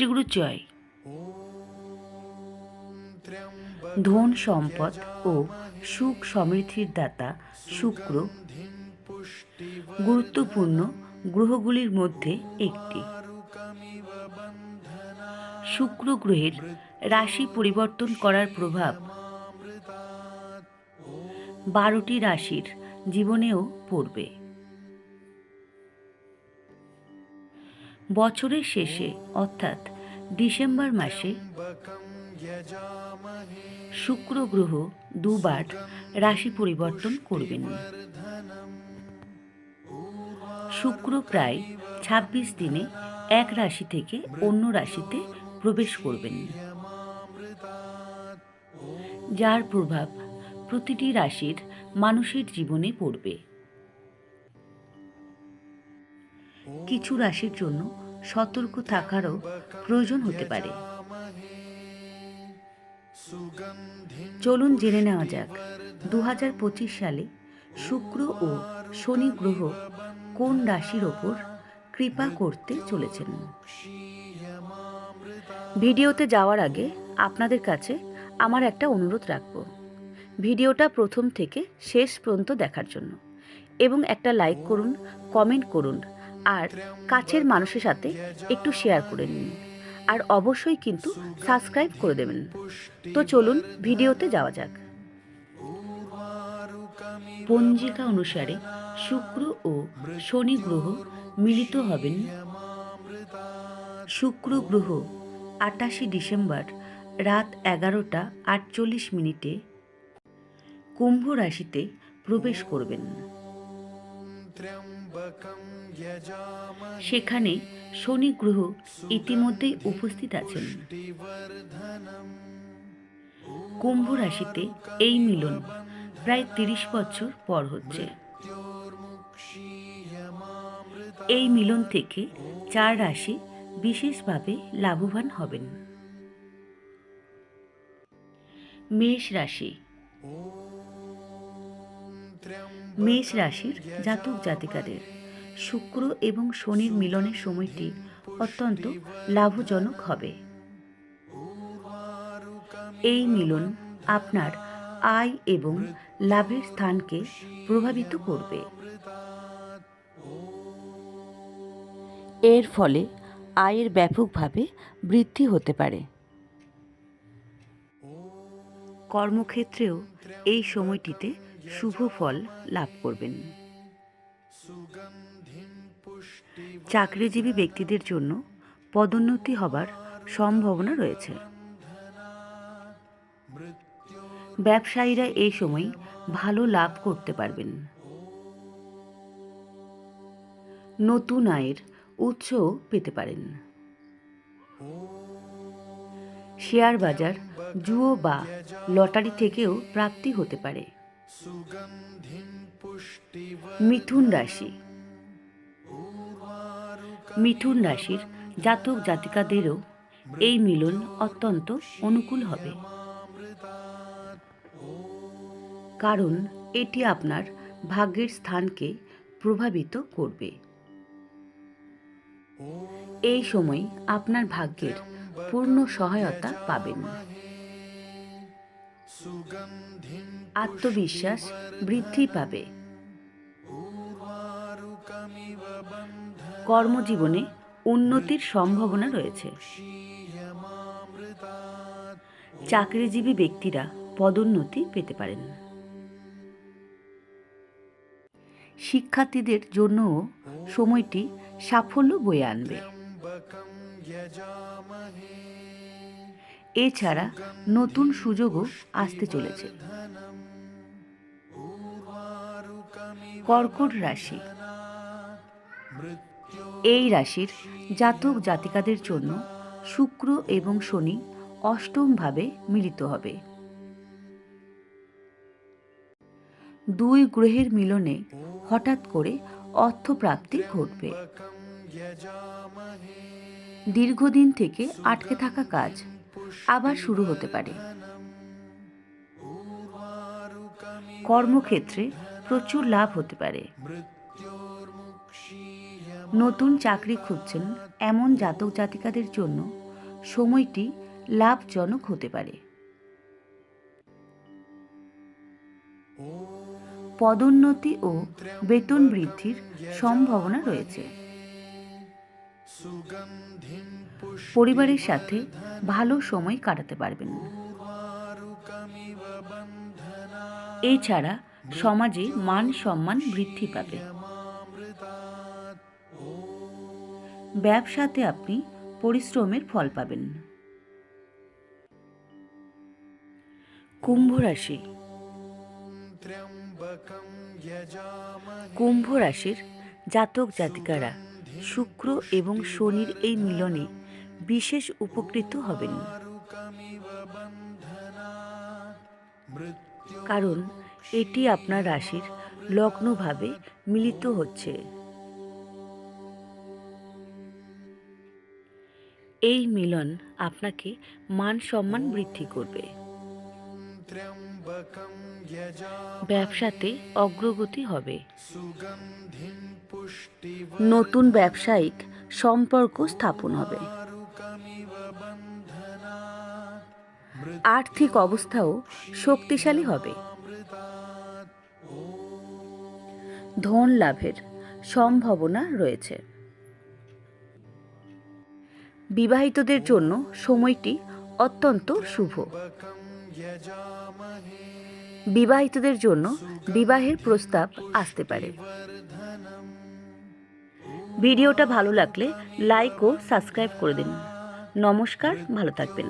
শ্রীগুরু জয়। ধন সম্পদ ও সুখ সমৃদ্ধির দাতা শুক্র। গুরুত্বপূর্ণ গ্রহগুলির মধ্যে একটি। শুক্র গ্রহের রাশি পরিবর্তন করার প্রভাব বারোটি রাশির জীবনেও পড়বে। বছরের শেষে, অর্থাৎ ডিসেম্বর মাসে শুক্র গ্রহ দুবার রাশি পরিবর্তন করবেন। শুক্র প্রায় ২৬ দিনে এক রাশি থেকে অন্য রাশিতে প্রবেশ করবেন। যার প্রভাব প্রতিটি রাশির মানুষের জীবনে পড়বে। কিছু রাশির জন্য সতর্ক থাকারও প্রয়োজন হতে পারে। চলুন জেনে নেওয়া যাক দু হাজার পঁচিশ সালে শুক্র ও শনি গ্রহ কোন রাশির ওপর কৃপা করতে চলেছেন? ভিডিওতে যাওয়ার আগে আপনাদের কাছে আমার একটা অনুরোধ রাখব। ভিডিওটা প্রথম থেকে শেষ পর্যন্ত দেখার জন্য এবং একটা লাইক করুন, কমেন্ট করুন আর কাছের মানুষের সাথে একটু শেয়ার করে নিন। আর অবশ্যই কিন্তু সাবস্ক্রাইব করে দেবেন। তো চলুন ভিডিওতে যাওয়া যাক। পঞ্জিকা অনুসারে শুক্র ও শনি গ্রহ মিলিত হবেন। শুক্র গ্রহ আটাশে ডিসেম্বর রাত এগারোটা আটচল্লিশ মিনিটে কুম্ভ রাশিতে প্রবেশ করবেন। সেখানে শনি গ্রহ ইতিমধ্যেই উপস্থিত আছেন। কুম্ভ রাশিতে এই মিলন প্রায় তিরিশ বছর পর হচ্ছে। এই মিলন থেকে চার রাশি বিশেষভাবে লাভবান হবেন। মেষ রাশি। মেষ রাশির জাতক জাতিকাদের। শুক্র এবং শনির মিলনের সময়টি অত্যন্ত লাভজনক হবে। এই মিলন আপনার আয় এবং লাভের স্থানকে প্রভাবিত করবে। এর ফলে আয়ের ব্যাপকভাবে বৃদ্ধি হতে পারে। কর্মক্ষেত্রেও এই সময়টিতে শুভ ফল লাভ করবেন। চাকরিজীবী ব্যক্তিদের জন্য পদোন্নতি হবার সম্ভাবনা রয়েছে। ব্যবসায়ীরা এই সময় ভালো লাভ করতে পারবেন। নতুন আয়ের উৎসও পেতে পারেন। শেয়ার বাজার, জুয়ো বা লটারি থেকেও প্রাপ্তি হতে পারে। মিথুন রাশি মিথুন রাশির জাতক জাতিকাদেরও এই মিলন অত্যন্ত অনুকূল হবে। কারণ এটি আপনার ভাগ্যের স্থানকে প্রভাবিত করবে। এই সময় আপনার ভাগ্যের পূর্ণ সহায়তা পাবেন। আত্মবিশ্বাস বৃদ্ধি পাবে। কর্মজীবনে উন্নতির সম্ভাবনা রয়েছে। চাকরিজীবী ব্যক্তিরা পদোন্নতি পেতে পারেন। শিক্ষার্থীদের জন্যও সময়টি সাফল্য বয়ে আনবে। এছাড়া নতুন সুযোগও আসতে চলেছে। কর্কট রাশি। এই রাশির জাতক জাতিকাদের জন্য শুক্র এবং শনি অষ্টমভাবে মিলিত হবে। দুই গ্রহের মিলনে হঠাৎ করে অর্থপ্রাপ্তি ঘটবে। দীর্ঘদিন থেকে আটকে থাকা কাজ আবার শুরু হতে পারে। কর্মক্ষেত্রে প্রচুর লাভ হতে পারে। নতুন চাকরি খুঁজছেন এমন জাতক জাতিকাদের জন্য সময়টি লাভজনক হতে পারে। পদোন্নতি ও বেতন বৃদ্ধির সম্ভাবনা রয়েছে। পরিবারের সাথে ভালো সময় কাটাতে পারবেন এছাড়া সমাজে মান সম্মান বৃদ্ধি পাবে। ব্যবসাতে আপনি পরিশ্রমের ফল পাবেন কুম্ভ রাশি। কুম্ভ রাশির জাতক জাতিকারা শুক্র এবং শনির এই মিলনে বিশেষ উপকৃত হবেন। কারণ এটি আপনার রাশির লগ্নভাবে মিলিত হচ্ছে। এই মিলন আপনাকে মান সম্মান বৃদ্ধি করবে। ব্যবসাতে অগ্রগতি হবে। নতুন ব্যবসায়িক সম্পর্ক স্থাপন হবে। আর্থিক অবস্থাও শক্তিশালী হবে। ধন লাভের সম্ভাবনা রয়েছে। বিবাহিতদের জন্য সময়টি অত্যন্ত শুভ। বিবাহিতদের জন্য বিবাহের প্রস্তাব আসতে পারে। ভিডিওটা ভালো লাগলে লাইক ও সাবস্ক্রাইব করে দিন। নমস্কার, ভালো থাকবেন।